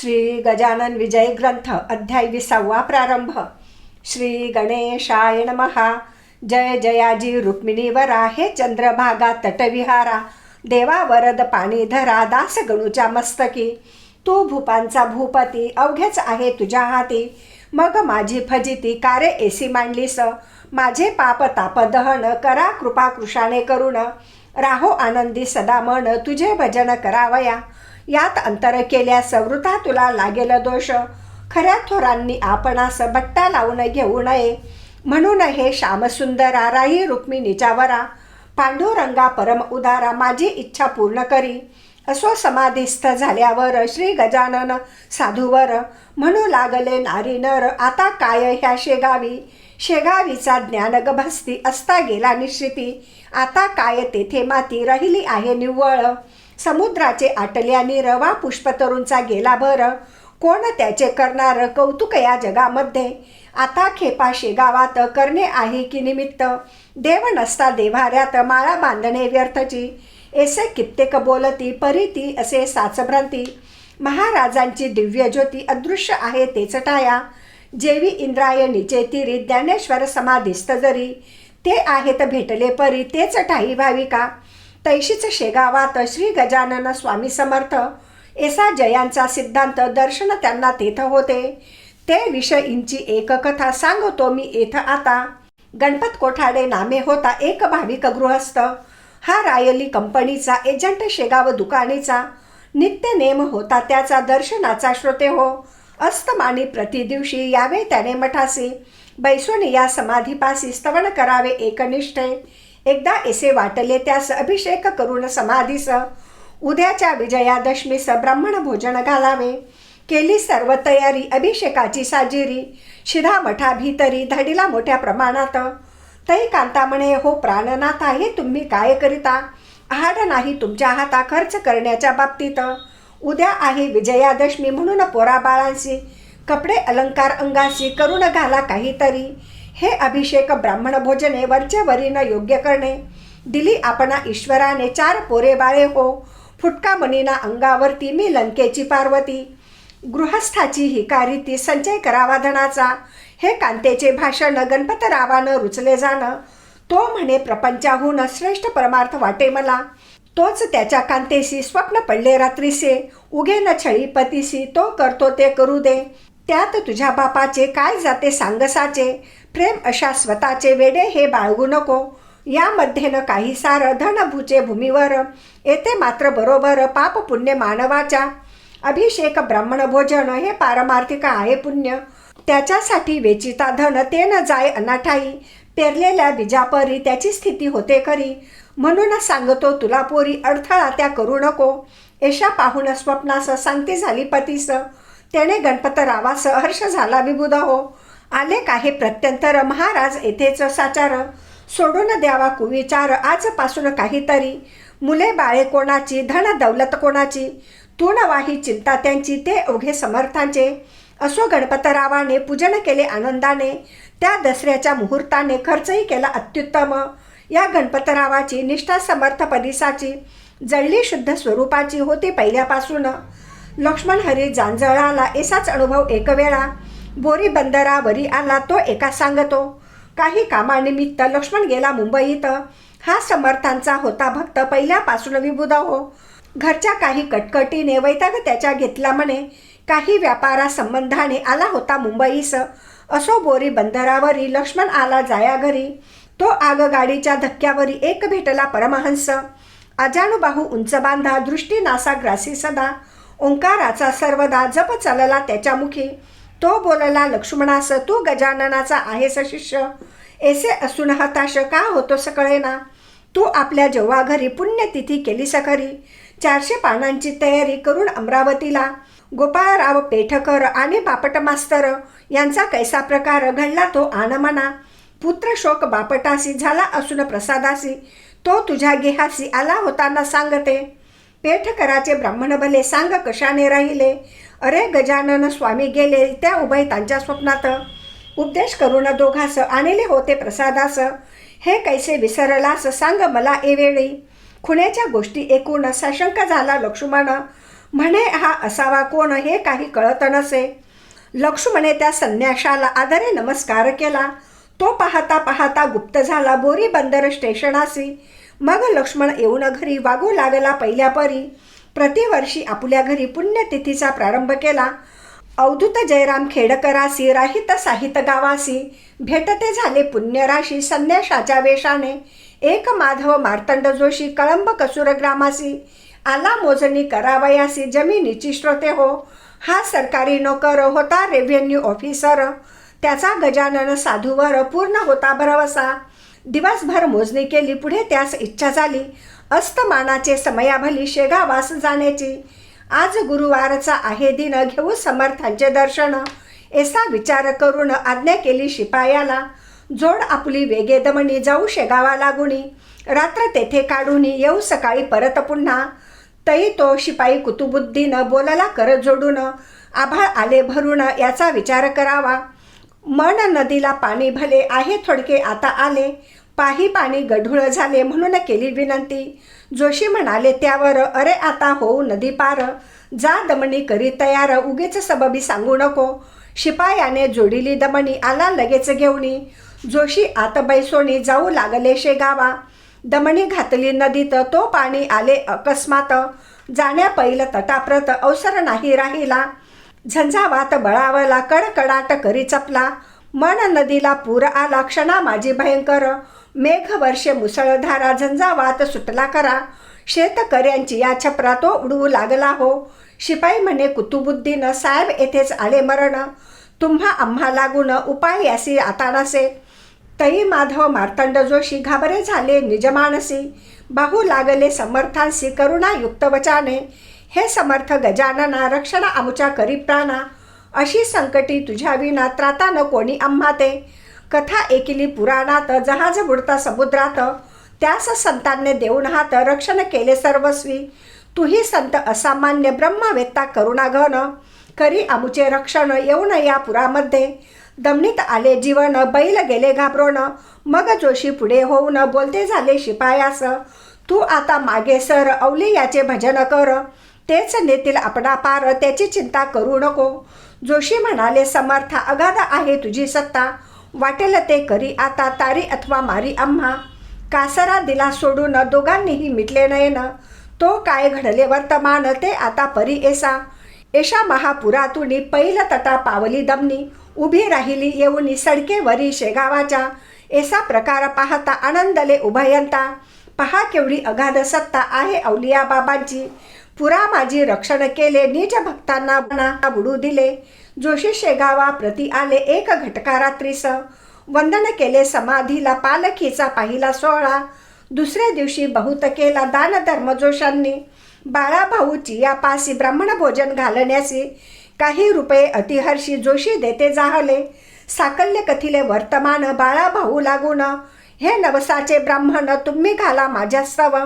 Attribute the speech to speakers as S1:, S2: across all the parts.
S1: श्री गजानन विजय ग्रंथ अध्याय विसावा प्रारंभ. श्री गणेशाय नमहा जय जयाजी रुक्मिणीवरा हे चंद्रभागा तटविहारा. देवा वरद पाणी धरा दास गणूच्या मस्तकी. तू भूपांचा भूपती अवघेच आहे तुझ्या हाती. मग माझी फजिती कारे एसी मांडलीस. माझे पाप ताप दहन करा कृपा कृशाने करुण. राहो आनंदी सदा मन तुझे भजन करावया. यात अंतर केल्या वृथा तुला लागेल दोष. खऱ्या थोरांनी आपणास बट्टा लावून घेऊ नये. म्हणून हे श्यामसुंदरा राही रुक्मिणीच्या वरा पांडुरंगा परम उदारा माझी इच्छा पूर्ण करी. असो समाधीस्थ झाल्यावर श्री गजानन साधूवर म्हणू लागले नारी नर आता काय ह्या शेगावी? शेगावीचा ज्ञान गभस्ती असता गेला निश्चिती आता काय तेथे माती राहिली आहे निव्वळ? समुद्राचे आटल्याने रवा पुष्पतरूंचा गेला भर कोण त्याचे करणार कौतुक या जगामध्ये? आता खेपा शेगावात करणे आहे की निमित्त? देव नसता देवाऱ्यात माळा बांधणे व्यर्थची. एसे कित्येक बोलती परीती असे साचभ्रांती. महाराजांची दिव्य ज्योती अदृश्य आहे तेच टाया. जेवी इंद्रायणीचे तिरी ज्ञानेश्वर समाधीस्त जरी. ते आहेत भेटले परी तेच ठाई भाविका. तैशीच शेगावात श्री गजानन स्वामी समर्थ. एसा जयांचा सिद्धांत दर्शन त्यांना तेथ होते. ते विषयींची एक कथा सांगतो मी येथ आता. गणपत कोठाडे नामे होता एक भाविक गृहस्थ. हा रायली कंपनीचा एजंट शेगाव दुकानीचा. नित्य नेम होता त्याचा दर्शनाचा श्रोते हो. अस्तमानी प्रतिदिवशी यावे त्याने मठासी. बैसून या समाधीपासी स्तवन करावे एकनिष्ठे. एकदा एसे वाटले त्यास अभिषेक करून समाधीस. उद्याच्या विजयादशमीस ब्राह्मण भोजन घालावे. केली सर्व तयारी अभिषेकाची साजिरी. शिधा मठा भीतरी धडीला मोठ्या प्रमाणात. तई कांता म्हणे हो प्राणनाथा हे तुम्ही काय करिता? आहाड नाही तुमच्या हाता खर्च करण्याच्या बाबतीत. उद्या आहे विजयादशमी म्हणून पोराबाळांशी कपडे अलंकार अंगाशी करून घाला काहीतरी. हे अभिषेक ब्राह्मण भोजने वरच्या वरीनं योग्य करणे. दिली आपणा ईश्वराने चार पोरे बाळे हो. फुटका मनीना अंगावरती मी लंकेची पार्वती. गृहस्थाची हिकारी ती संचय करावा धनाचा. हे कांतेचे भाषण गणपतरावानं रुचले जाणं. तो म्हणे प्रपंचाहून श्रेष्ठ परमार्थ वाटे मला. तोच त्याच्या कांतेशी स्वप्न पडले रात्रीसे. उगे न छळी पतीसी तो करतो ते करू दे. त्यात तुझ्या बापाचे काय जाते सांगसाचे. प्रेम अशा स्वतःचे वेडे हे बाळगू नको. यामध्ये न काही सार भुजे भूमीवर. येते मात्र बरोबर पाप पुण्य मानवाच्या. अभिषेक ब्राह्मण भोजन हे पारमार्थिक आहे पुण्य. त्याच्यासाठी वेचिता धन ते न जाय अनाठाई. पेरलेल्या बीजापरी त्याची स्थिती होते खरी. म्हणून सांगतो तुला पोरी अडथळा त्या करू नको. एशा पाहून स्वप्नास सांगती झाली पतीस. त्याने गणपतरावास हर्ष झाला विबुध हो. आले काही प्रत्यंतर महाराज येथेच साचार. सोडून द्यावा कुविचार आजपासून काहीतरी. मुले बाळे कोणाची धन दौलत कोणाची? तूणवाही चिंता त्यांची ते ओघे समर्थांचे. असो गणपतरावाने पूजन केले आनंदाने. त्या दसऱ्याच्या मुहूर्ताने खर्चही केला अत्युत्तम. या गणपतरावाची निष्ठा समर्थ परिसाची जळली शुद्ध स्वरूपाची होती पहिल्यापासून. लक्ष्मण हरी जांजळाला असाच अनुभव एक वेळा. बोरी बंदरावरी आला तो एका सांगतो. काही कामानिमित्त लक्ष्मण गेला मुंबईत. हा समर्थांचा होता भक्त पहिल्यापासून विबुदा हो. घरच्या काही कटकटीने वैताग त्याच्या घेतला म्हणे. काही व्यापारा संबंधाने आला होता मुंबईस. असो बोरी बंदरावरी लक्ष्मण आला जाया घरी. तो आगगाडीच्या धक्क्यावरी एक भेटला परमहंस. अजानुबाहू उंच बांधा दृष्टी नासाग्रासी सदा. ओंकाराचा सर्वदा जप चालला त्याच्या मुखी. तो बोलला लक्ष्मणास तू गजाननाचा आहेस शिष्य? ऐसे असून हताश का होतो सकळेना? तू आपल्या जेव्हा घरी पुण्यतिथी केली सखरी चारशे पानांची तयारी करून अमरावतीला गोपाळराव पेठकर आणि बापट मास्तर यांचा कैसा प्रकार घडला तो आनमना पुत्र शोक बापटासी झाला असून प्रसादासी तो तुझ्या गेहासी आला होताना सांगते. पेठकराचे ब्राह्मण भले सांग कशाने राहिले अरे गजानन स्वामी गेले त्या उभय त्यांच्या स्वप्नात. उपदेश करून दोघास आणले होते प्रसादास. हे कैसे विसरलास सांग मला एवेळी खुण्याच्या गोष्टी ऐकून सशंक झाला लक्ष्मण. म्हणे हा असावा कोण हे काही कळत नसे. लक्ष्मणे त्या संन्याशाला आदरे नमस्कार केला. तो पाहता पाहता गुप्त झाला बोरी बंदर स्टेशनासी मग लक्ष्मण येऊन घरी वागू लागला पहिल्या परी. प्रतिवर्षी आपल्या घरी पुण्यतिथीचा प्रारंभ केला. अवधूत जयराम खेडकरासी राहित साहित गावासी. भेटते झाले पुण्यराशी संन्याशाच्या वेशाने एक माधव मार्तंड जोशी कळंब कसुर ग्रामासी. आला मोजणी करावयासी जमिनीची श्रोते हो. हा सरकारी नोकर होता रेव्हेन्यू ऑफिसर त्याचा गजानन साधूवर पूर्ण होता भरवसा. दिवसभर मोजणी केली पुढे त्यास इच्छा झाली. अस्तमानाचे समयाभली शेगावास जाण्याची. आज गुरुवारचा आहे दिन घेऊ समर्थांचे दर्शन. ऐसा विचार करून आज्ञा केली शिपायाला. जोड आपली वेगे दमणी जाऊ शेगावा लागुनी रात्र तेथे काढून येऊ सकाळी परत पुन्हा. तई तो शिपाई कुतुबुद्धीनं बोलाला कर जोडून. आभाळ आले भरून याचा विचार करावा. मन नदीला पाणी भले आहे थोडके आता आले. पाही पाणी गढूळ झाले म्हणून केली विनंती. जोशी म्हणाले त्यावर अरे आता होऊ नदी पार. जा दमणी करी तयार. उगेच सबबी सांगू नको. शिपायाने जोडिली दमणी. आला लगेच घेऊनी. जोशी आत बैसोनी जाऊ लागले शेगावा. दमणी घातली नदीत. तो पाणी आले अकस्मात. जाण्या पहिलं तटाप्रत अवसर नाही राहिला. झंझावात बळावला कडकडाट करी चपला. मन नदीला पूर आला क्षणा माझी भयंकर. मेघ वर्षे मुसळधारा झंझावात सुटला करा. शेतकऱ्यांची या छपरा तो उडवू लागला हो. शिपाई म्हणे कुतुबुद्दीन साहेब येथेच आले मरण. तुम्हा आम्हा लागून उपाय यासी आता नसे. तई माधव मार्तंड जोशी घाबरे झाले निजमानसी. बाहू लागले समर्थांसी करुणायुक्त वचाने. हे समर्थ गजानना रक्षण आमुच्या करी प्राणा. अशी संकटी तुझ्या विना त्राता न कोणी आम्हाते. कथा एकिली पुराणात जहाज बुडता समुद्रात. त्यास संतांनी देऊन हात रक्षण केले सर्वस्वी. तुही संत असामान्य ब्रह्मवेत्ता करुणाघन. करी आमुचे रक्षण येऊन या पुरामध्ये. दमनीत आले जीवन बैल गेले घाबरोण मग जोशी पुढे होऊन बोलते झाले शिपायास तू आता मागे सर अवली याचे भजन कर. तेच नेतील आपणा पार त्याची चिंता करू नको. जोशी म्हणाले समर्थ अगाध आहे तुझी सत्ता. वाटेल ते करी. आता तारी अथवा मारी आम्हा. कासरा दिला सोडून दोघांनीही मिटले नयन. तो काय घडले वर्तमान ते आता परी एसा एषा महापुरातून पैल तटा पावली दमनी. उभी राहिली येऊनी सडकेवरी शेगावाच्या. एसा प्रकार पाहता आनंदले उभयंता. पहा केवढी अगाध सत्ता आहे अवलिया बाबांची. पुरा माझी रक्षण केले नीच भक्तांना बुडू दिले. जोशी शेगावा प्रति आले एक घटका रात्रीस वंदन केले समाधीला पालखीचा पाहिला सोहळा. दुसऱ्या दिवशी बहुत केला दान धर्मजोशांनी बाळाभाऊची या पासी ब्राह्मण भोजन घालण्यासी. काही रुपये अतिहर्षी जोशी देते जाहले. साकल्य कथिले वर्तमान बाळाभाऊ लागून. हे नवसाचे ब्राह्मण तुम्ही घाला माझ्या सव.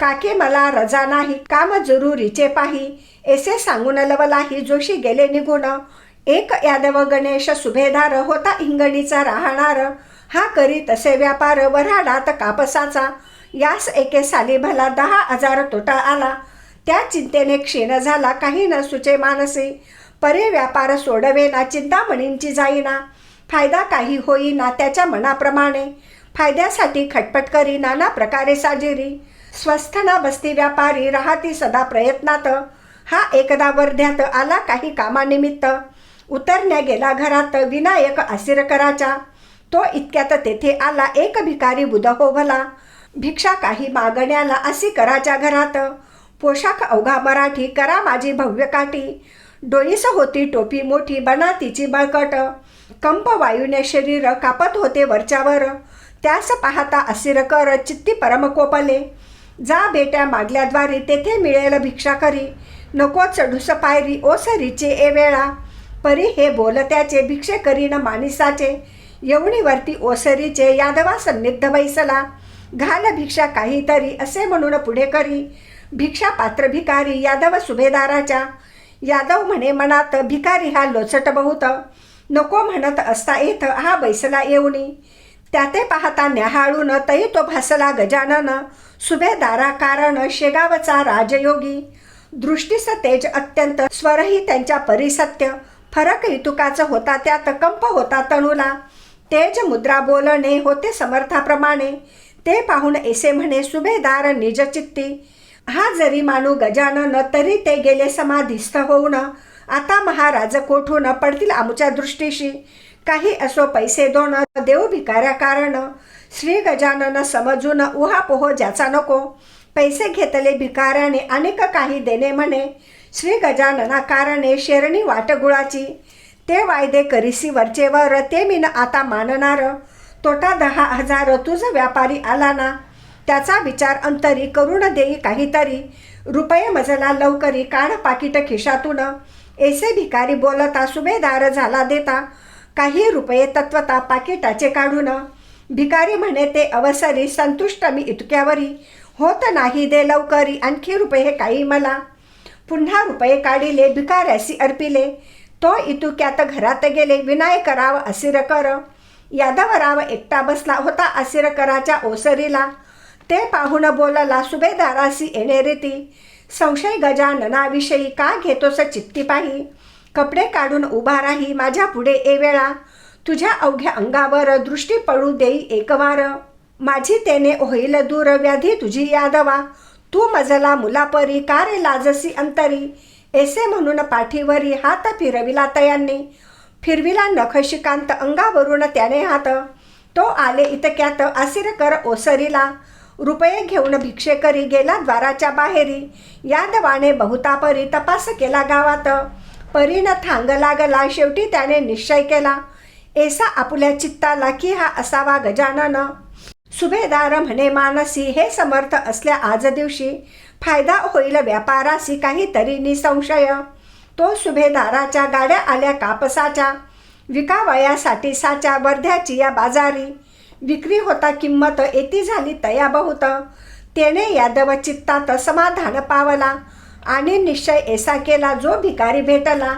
S1: काकी मला रजा नाही काम जरुरीचे पाही. ऐसे सांगून लवलाही जोशी गेले निघून. एक यादव गणेश सुभेदार होता इंगणीचा राहणार. हा करी तसे व्यापार वऱ्हाडात कापसाचा. यास एके साली भला दहा हजार तोटा आला. त्या चिंतेने क्षीण झाला काही न सुचे मानसी. परे व्यापार सोडवेना चिंतामणींची जाईना. फायदा काही होईना त्याच्या मनाप्रमाणे. फायद्यासाठी खटपट करी नाना प्रकारे साजिरी. स्वस्थना बसती व्यापारी राहती सदा प्रयत्नात. हा एकदा वर्ध्यात आला काही कामानिमित्त. उतरण्या गेला घरात विनायक आसिरकराच्या तो इतक्यात तेथे आला एक भिकारी बुध हो भला भिक्षा काही मागण्याला असी कराच्या घरात. पोशाख अवघा मराठी करा माझी भव्य काठी. डोईस होती टोपी मोठी बना तिची बळकट. कंप वायूने शरीर कापत होते वरच्यावर. त्यास पाहता असिरकर चित्ती परमकोपले. जा बेट्या मागल्याद्वारे तेथे मिळेल भिक्षा करी. नको चढूस पायरी ओसरीचे ए वेळा. परी हे बोलत्याचे भिक्षे करीन माणिसाचे येवणीवरती ओसरीचे यादवा सन्निग्ध बैसला. घाल भिक्षा काहीतरी असे म्हणून पुढे करी. भिक्षा पात्र भिकारी यादव सुभेदाराच्या. यादव म्हणे मनात भिकारी हा लोचट बहुत. नको म्हणत असता येथ हा बैसला त्या त्याते पाहता न्याहाळून तई तो भासला गजानन. सुभेदारा कारण शेगावचा राजयोगी. दृष्टीस तेज अत्यंत स्वरही त्यांच्या परिसत्य. फरक इतुकाचं होता त्यात कंप होता तणूला. तेज मुद्रा बोलणे होते समर्थाप्रमाणे. ते पाहून ऐसे म्हणे सुभेदार निजचित्ती हा जरी मानू गजानन तरी ते गेले समाधिस्थ होऊन. आता महाराज कोठून पडतील आमच्या दृष्टीशी? काही असो पैसे दोन देऊ भिकाऱ्या कारण. श्री गजानन समजून उहापोह ज्याचा नको. पैसे घेतले भिकाऱ्याने अनेक काही देणे म्हणे. श्री गजानना कारणे शेरणी वाटगुळाची ते वायदे करीसी वरचेवर ते मीन आता मानणार. तोटा दहा हजार तुझ व्यापारी आला ना. त्याचा विचार अंतरी करून देई काहीतरी. रुपये मजला लवकरी काढ पाकिट खिशातून. ऐसे भिकारी बोलता सुभेदार झाला देता. काही रुपये तत्वता पाकिटाचे काढून भिकारी म्हणे ते अवसरी संतुष्ट मी इतक्यावरी. होत नाही दे लवकरी आणखी रुपये काही मला. पुन्हा रुपये काढिले भिकाऱ्यासी अर्पिले. तो इतुक्यात घरात गेले विनायकराव असिर कर यादवराव एकटा बसला होता असिरकराच्या ओसरीला. ते पाहून बोलला सुभेदारासी येणे रीती. संशय गजाननाविषयी का घेतोस चित्ती पाही? कपडे काढून उभा राही माझ्या पुढे ए वेळा. तुझ्या अवघ्या अंगावर दृष्टी पडू देई एकवार. माझी तेने होईल दूर व्याधी तुझी यादवा. तू मजला मुलापरी का रे लाजसी अंतरी. एसे म्हणून पाठीवरी हात फिरविला तयांनी. फिरविला नखशिकांत अंगावरून त्याने हात. तो आले इतक्यात आसिरकर ओसरीला. रुपये घेऊन भिक्षे करी गेला द्वाराच्या बाहेरी. यादवाने बहुतापरी तपास केला गावात. परीन थांग लागला शेवटी त्याने निश्चय केला. ऐसा आपल्या चित्ताला की हा असावा गजानन. सुभेदार म्हणे मानसी हे समर्थ असल्या आज दिवशी फायदा होईल व्यापारासी काहीतरी निसंशय. तो सुभेदाराच्या गाड्या आल्या कापसाच्या. विकावयासाठी साच्या वर्ध्याची या बाजारी. विक्री होता किंमत येती झाली तया बहुत तेने यादव चित्तात समाधान पावला. आणि निश्चय ऐसा केला जो भिकारी भेटला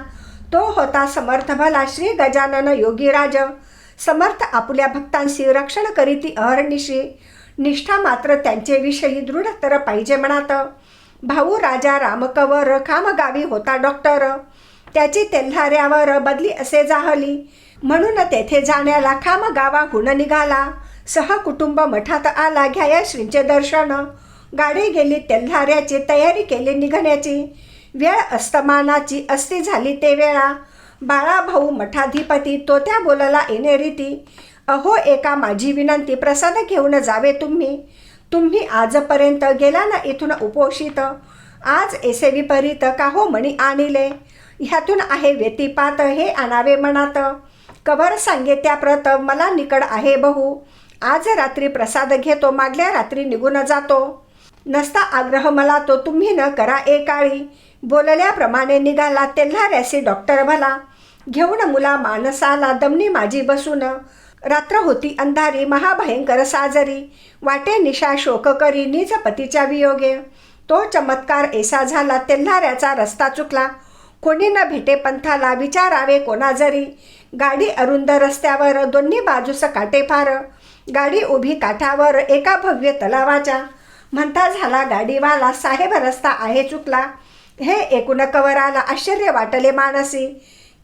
S1: तो होता समर्थ भला श्री गजानन योगीराज. समर्थ आपल्या भक्तांशी रक्षण करीती अहर्निशी. निष्ठा मात्र त्यांचे विषयी दृढतर पाहिजे म्हणत भाऊ राजा रामकवर खामगावी होता डॉक्टर. त्याची तेल्हाऱ्यावर बदली असे जाहली. म्हणून तेथे जाण्याला खामगावाहून निघाला. सहकुटुंब मठात आला घ्याया श्रींचे दर्शन. गाडी गेली तेल्हाऱ्याची तयारी केली निघण्याची. वेळ अस्तमानाची अस्ती झाली ते वेळा. बाळाभाऊ मठाधिपती तो त्या बोलाला येणे रीती. अहो एका माझी विनंती प्रसाद घेऊन जावे तुम्ही. तुम्ही आजपर्यंत गेला ना इथून उपोषित. आज एसे विपरीत का हो म्हणी आणिले. ह्यातून आहे व्यतिपात हे आणावे मनात. कवर सांगे त्या प्रत मला निकड आहे बहू. आज रात्री प्रसाद घेतो मागल्या रात्री निघून जातो. नसता आग्रह मला तो तुम्ही न करा एकाळी. बोलल्याप्रमाणे निघाला तेल्हाऱ्यासी डॉक्टर भला घेऊन मुला मानसाला दमनी माझी बसून. रात्र होती अंधारी महाभयंकर साजरी. वाटे निशा शोक करी निज पतीच्या वियोगे. तो चमत्कार ऐसा झाला तेल्हाऱ्याचा रस्ता चुकला. कोणी न भेटे पंथाला विचारावे कोणा जरी. गाडी अरुंद रस्त्यावर दोन्ही बाजूस काटे फार. गाडी उभी काठावर एका भव्य तलावाच्या. म्हणता झाला गाडीवाला साहेब रस्ता आहे चुकला. हे एकूण कवराला आश्चर्य वाटले मानसी.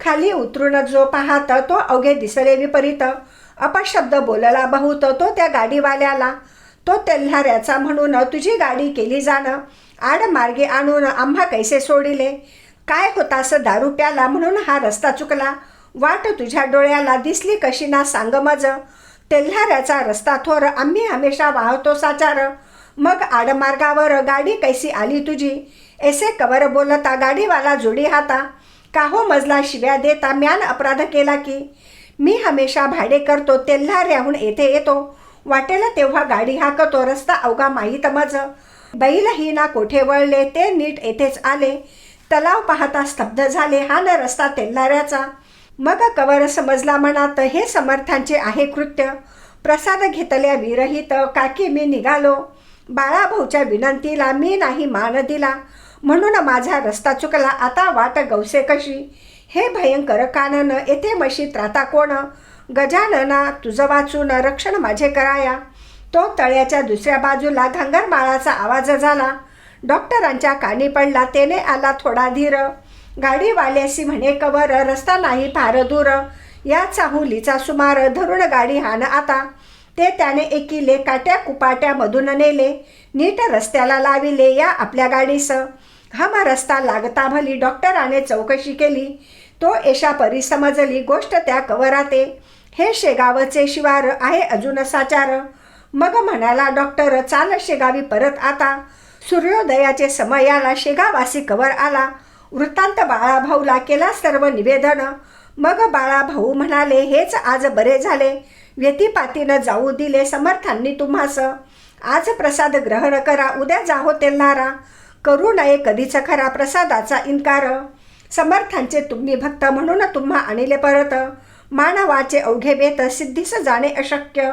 S1: खाली उतरून जो पाहत तो अवघे दिसले विपरीत. अपशब्द बोलला बहुत तो त्या गाडीवाल्याला. तो तेल्हाऱ्याचा म्हणून तुझी गाडी केली जाणं. आड मार्गे आणून आम्हा कैसे सोडिले? काय होतास दारू प्याला म्हणून हा रस्ता चुकला? वाट तुझ्या डोळ्याला दिसली कशी ना सांग मज. तेल्हाऱ्याचा रस्ता थोर आम्ही हमेशा वाहतो साचार. मग आडमार्गावर गाडी कैसी आली तुझी? ऐसे कवर बोलता गाडीवाला जोडी हाता. काहो मजला शिव्या देता म्यान अपराध केला की? मी हमेशा भाडे करतो तेल्हाऱ्याहून येथे येतो. वाटेला तेव्हा गाडी हाकतो रस्ता अवघा माहीत मज. बैलही ना कोठे वळले ते नीट येथेच आले. तलाव पाहता स्तब्ध झाले हा न रस्ता तेल्हाऱ्याचा. मग कवर समजला म्हणात हे समर्थांचे आहे कृत्य. प्रसाद घेतल्या विरहित काकी मी निघालो. बाळाभाऊच्या विनंतीला मी नाही मान दिला. म्हणून माझा रस्ता चुकला. आता वाट गवसे कशी? हे भयंकर कानन येथे मशीत राहता कोण? गजानना तुझं वाचून रक्षण माझे कराया. तो तळ्याच्या दुसऱ्या बाजूला घांगरमाळाचा आवाज झाला. डॉक्टरांच्या कानी पडला. तेने आला थोडा धीर. गाडीवाल्यासी म्हणे कवर रस्ता नाही फार दूर. या चाहुलीचा सुमार धरून गाडी हाण आता. ते त्याने एकीले काट्या कुपाट्यामधून नेले. नीट रस्त्याला लाविले या आपल्या गाडीस हमा रस्ता लागता भली डॉक्टराने चौकशी केली. तो एशा परी समजली गोष्ट त्या कवराते. हे शेगावचे शिवार आहे अजून साचार. मग म्हणाला डॉक्टर चाल शेगावी परत आता. सूर्योदयाचे समयाला शेगावासी कवर आला. वृत्तांत बाळाभाऊला केला सर्व निवेदन. मग बाळाभाऊ म्हणाले हेच आज बरे झाले. व्यतिपातीनं जाऊ दिले समर्थांनी तुम्हास. आज प्रसाद ग्रहण करा उद्या जाहो तेलणारा करू नये कधीच खरा प्रसादाचा इन्कार. समर्थांचे तुम्ही भक्त म्हणून तुम्हा आणले परत. मानवाचे अवघे बेत सिद्धीस जाणे अशक्य.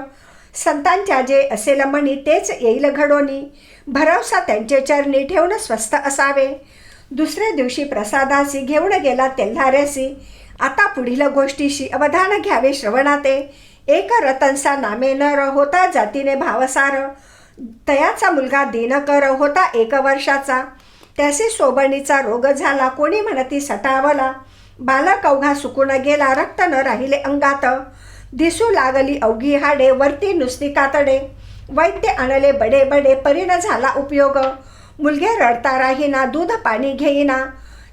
S1: संतांच्या जे असेल म्हणी तेच येईल घडोनी. भरवसा त्यांचे चरणी ठेवून स्वस्थ असावे. दुसऱ्या दिवशी प्रसादासी घेऊन गेला तेल्हाऱ्यासी. आता पुढील गोष्टीशी अवधान घ्यावे श्रवणाते. एक रतनसा नामे नर होता जातीने भावसार. तयाचा मुलगा दिनकर होता एक वर्षाचा. त्याचे सोबणीचा रोग झाला कोणी म्हणती सटावला. बालक अवघा सुकून गेला रक्त न राहिले अंगात. दिसू लागली अवघी हाडे वरती नुसती कातडे. वैद्य आणले बडे बडे परिण झाला उपयोग. मुलगे रडता राहीना दूध पाणी घेईना.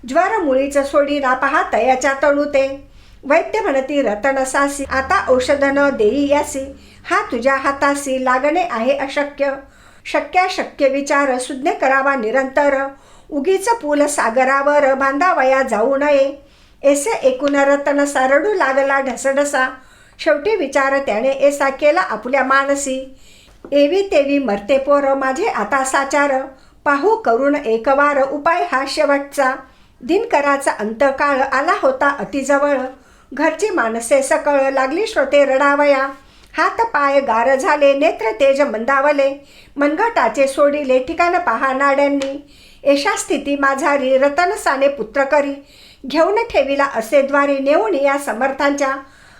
S1: ज्वर मुळीचं सोडीना पहा तयाच्या तळू ते वैद्य म्हणती रतनसासी आता औषधनं देई यासी. हा तुझ्या हातासी लागणे आहे अशक्य. शक्याशक्य विचार सुज्ञ करावा निरंतर. उगीच पूल सागरावर बांधावया जाऊ नये. एसे एकूण रतन सारडू लागला ढसढसा. शेवटी विचार त्याने एसा केला आपल्या मानसी. एवी तेवी मरते पोर माझे आता साचार. पाहू करून एकवार उपाय हा शेवटचा. दिनकराचा अंतकाळ आला होता अतिजवळ. घरची माणसे सकळ लागली श्रोते रडावया. हात पाय गार झाले नेत्र तेज मंदावले. मनगटाचे सोडिले ठिकाण पहा नाड्यांनी. एशा स्थिती माझारी रतनसाने पुत्र करी. घेऊन ठेविला असे द्वारे नेऊन या समर्थांच्या.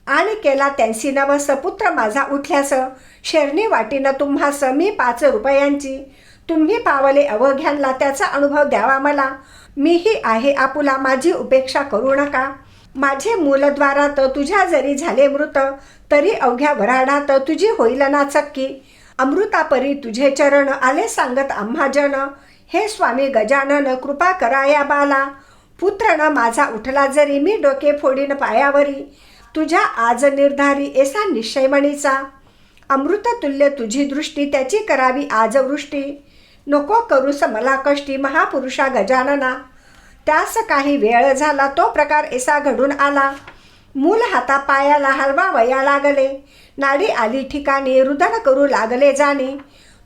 S1: आणि केला त्यांसी नवस पुत्र माझा उठल्यास. शेरणी वाटीनं तुम्हास मी पाच रुपयांची. तुम्ही पावले अवघ्यांना त्याचा अनुभव द्यावा मला. मीही आहे आपुला माझी उपेक्षा करू नका. माझे मूलद्वारात तुझ्या जरी झाले मृत तरी अवघ्या वराडात तुझी होईल ना चक्की. अमृतापरी तुझे चरण आले सांगत आम्हाजन हे स्वामी गजानन कृपा कराया बाला. पुत्र न माझा उठला जरी मी डोके फोडीन पायावरी. तुझ्या आज निर्धारी एसा निश्चयमणीचा अमृततुल्य तुझी दृष्टी त्याची करावी आज वृष्टी. नको करूस मला कष्टी महापुरुषा गजानना. त्यास काही वेळ झाला तो प्रकार एसा घडून आला. मूल हाता पायाला हलवा वया लागले. नाडी आली ठिकाणी रुदन करू लागले जाणे.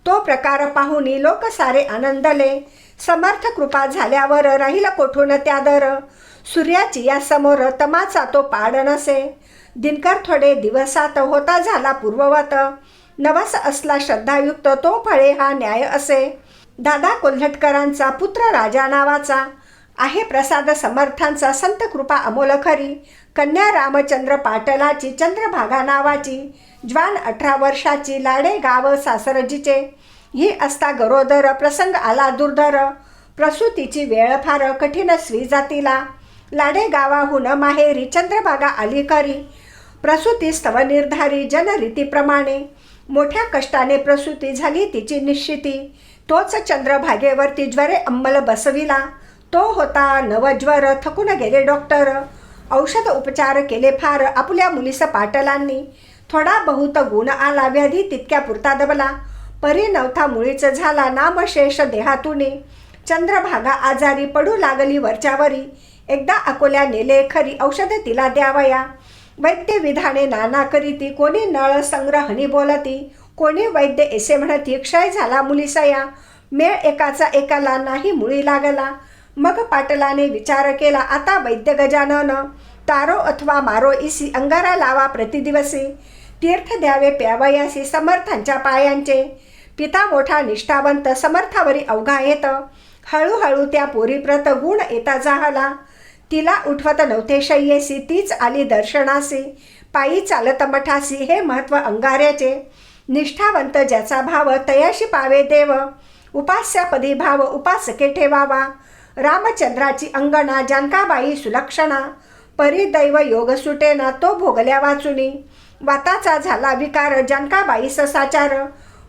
S1: तो प्रकार पाहून लोक सारे आनंदले. समर्थ कृपा झाल्यावर राहील कोठून त्या दर? सूर्याची या समोर तमाचा तो पाड नसे. दिनकर थोडे दिवसात होता झाला पूर्ववत. नवस असला श्रद्धायुक्त तो फळे हा न्याय असे. दादा कोल्हटकरांचा पुत्र राजा नावाचा. आहे प्रसाद समर्थांचा संत कृपा अमोल खरी कन्या रामचंद्र पाटलाची चंद्रभागा नावाची ज्वान अठरा वर्षाची लाडे गाव सासरजीचे. ही असता गरोदर प्रसंग आला दुर्धर. प्रसूतीची वेळ फार कठीण स्वी जातीला. लाडे गावाहून माहेरी चंद्रभागा आली करी प्रसूती स्तवनिर्धारी जनरीतीप्रमाणे. मोठ्या कष्टाने प्रसूती झाली तिची निश्चिती. तोच चंद्रभागेवरती ज्वरे अंमल बसविला. तो होता नवज्वर थकून गेले डॉक्टर. औषध उपचार केले फार आपल्या मुलीस पाटलांनी. थोडा बहुत गुण आला व्याधी तितक्या पुरता दबला. परी नवथा मुळीच झाला नामशेष देहातुनी. चंद्रभागा आजारी पडू लागली वरच्यावरी. एकदा अकोल्या नेले खरी औषध तिला द्यावया. वैद्य विधाने नाना करीती कोणी नळ संग्रहणी बोलती कोणी वैद्य एसे म्हणती क्षय झाला मुलीसया. मेळ एकाचा एकाला नाही मुळी लागला. मग पाटलाने विचार केला आता वैद्य गजानन तारो अथवा मारो इसी अंगारा लावा प्रतिदिवसी. तीर्थ द्यावे प्यावयासी समर्थांच्या पायांचे. पिता मोठा निष्ठावंत समर्थावरी अवघा येत. हळूहळू त्या पोरीप्रत गुण येता जाहला. तिला उठवत नव्हते शय्येसी तीच आली दर्शनासी. पायी चालत मठासी हे महत्त्व अंगाऱ्याचे. निष्ठावंत ज्याचा भाव तयाशी पावे देव. उपास्यापदी भाव उपासके ठेवावा. रामचंद्राची अंगणा जानकाबाई सुलक्षणा. परिदैव योग सुटेना तो भोगल्या वाचुनी. वाताचा झाला विकार जानकाबाई ससाचार.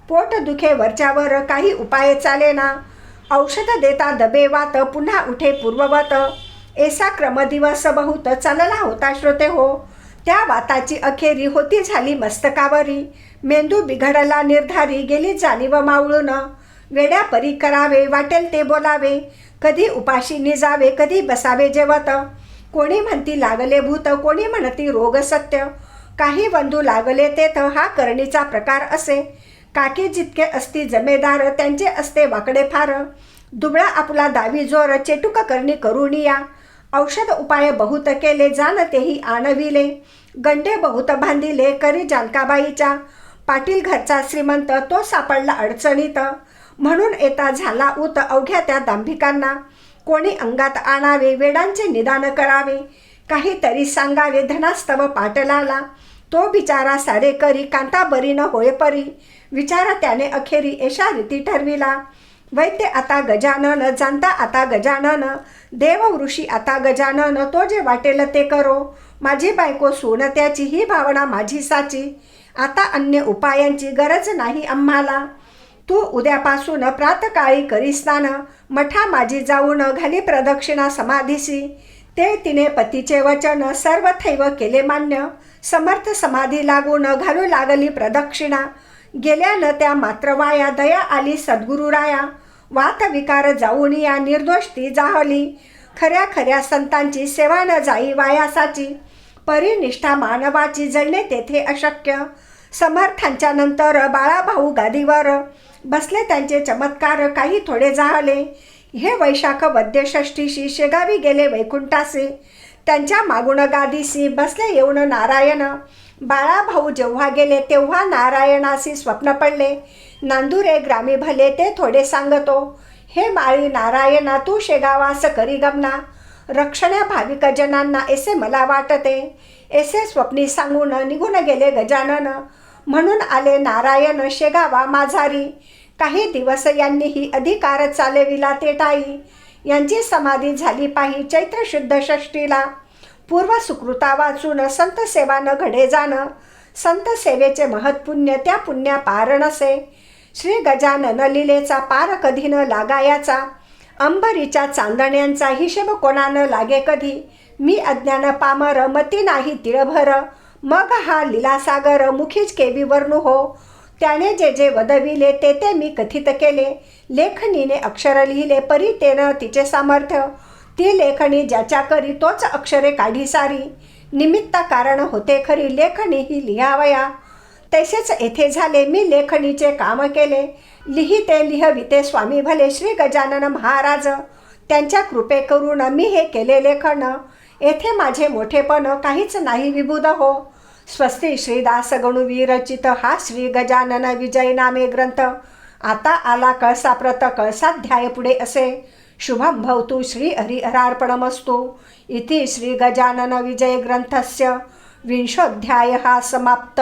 S1: पोट दुखे वरच्यावर काही उपाय चालेना. औषध देता दबे वात पुन्हा उठे पूर्ववत. एसा क्रम दिवस बहुत चालला होता श्रोते हो. त्या वाताची अखेरी होती झाली मस्तकावरी. मेंदू बिघडला निर्धारी गेली जाणीव मावळून. वेड्या परी करावे वाटेल ते बोलावे. कधी उपाशी निजावे कधी बसावे जेवत. कोणी म्हणती लागले भूत कोणी म्हणती रोग सत्य. काही बंधू लागले तेथ हा करणीचा प्रकार असे. काकी जितके असती जमेदार त्यांचे असते वाकडे फार. दुबळा आपला दावी जोर चेटुक करणी या. औषध उपाय बहुत केले जाणतेही आणविले गंडे बहुत बांधिले करी जानकाबाईच्या पाटील घरचा श्रीमंत तो सापडला अडचणीत. म्हणून येता झाला उत अवघ्या त्या दांभिकांना. कोणी अंगात आणावे वेडांचे निदान करावे. काहीतरी सांगावे धनास्तव पाटलाला. तो बिचारा सारे करी कांता बरी न होय परी विचारा त्याने अखेरी एशा रीती ठरविला. वैद्य आता गजानन जाणता आता गजानन देव ऋषी आता गजानन तो जे वाटेल ते करो. माझी बायको सोन त्याची ही भावना माझी साची. आता अन्य उपायांची गरज नाही आम्हाला. तू उद्यापासून प्रातकाळी करी स्नान मठा माझी जाऊन घाली प्रदक्षिणा समाधीशी. ते तिने पतीचे वचन सर्व थैव केले मान्य. समर्थ समाधी लागून घालू लागली प्रदक्षिणा. गेल्यानं त्या मात्र वाया दया आली सद्गुरुराया. वात विकार जाऊन या निर्दोष ती जाहली. खऱ्या खऱ्या संतांची सेवा न जाई वायासाची. परिनिष्ठा मानवाची जळणे तेथे अशक्य. समर्थांच्या नंतर बाळाभाऊ गादीवर बसले त्यांचे चमत्कार काही थोडे जाहले हे वैशाख वद्यषष्ठीशी शेगावी गेले वैकुंठासी त्यांच्या मागुण गादीसी बसले येऊन नारायण. बाळाभाऊ जेव्हा गेले तेव्हा नारायणासी स्वप्न पडले. नांदुरे ग्रामी भले ते थोडे सांगतो. हे माळी नारायणा तू शेगावास करी गमना. रक्षण्या भाविक जनांना एसे मला वाटते. एसे स्वप्नी सांगून निघून गेले गजानन. म्हणून आले नारायण शेगावा माझारी. काही दिवस यांनीही अधिकार चालविला ते टाई यांची समाधी झाली पाही चैत्र शुद्ध षष्टीला पूर्व सुकृता वाचून संत सेवानं घडे जाणं. संत सेवेचे महत्पुण्य त्या पुण्या पार नसे. श्री गजानन लिलेचा पार कधी न लागायाचा. अंबरीच्या चांदण्यांचा हिशेब कोणानं लागे कधी? मी अज्ञान पामर मती नाही तिळभर. मग हा लीलासागर मुखीच केवी वर्णू हो. त्याने जे जे वदविले ते ते मी कथित केले. लेखनीने अक्षर लिहिले परी तेनं तिचे सामर्थ्य. ती लेखणी ज्याच्या करी तोच अक्षरे काढी सारी. निमित्त कारण होते खरी लेखणी ही लिहावया. तसेच येथे झाले मी लेखणीचे काम केले. लिहिते लिहविते स्वामी भले श्री गजानन महाराज. त्यांच्या कृपे करून मी हे केले लेखन. येथे माझे मोठेपण काहीच नाही विबुध हो. स्वस्ती श्रीदास गणुवी हा श्री गजानन विजय नामे ग्रंथ. आता आला कळसा प्रत कळसाध्याय पुढे असे. शुभं भवतु श्री हरिहरार्पणमस्तु. इति श्री गजानन विजय ग्रंथस्य. विंशोऽध्यायः समाप्त.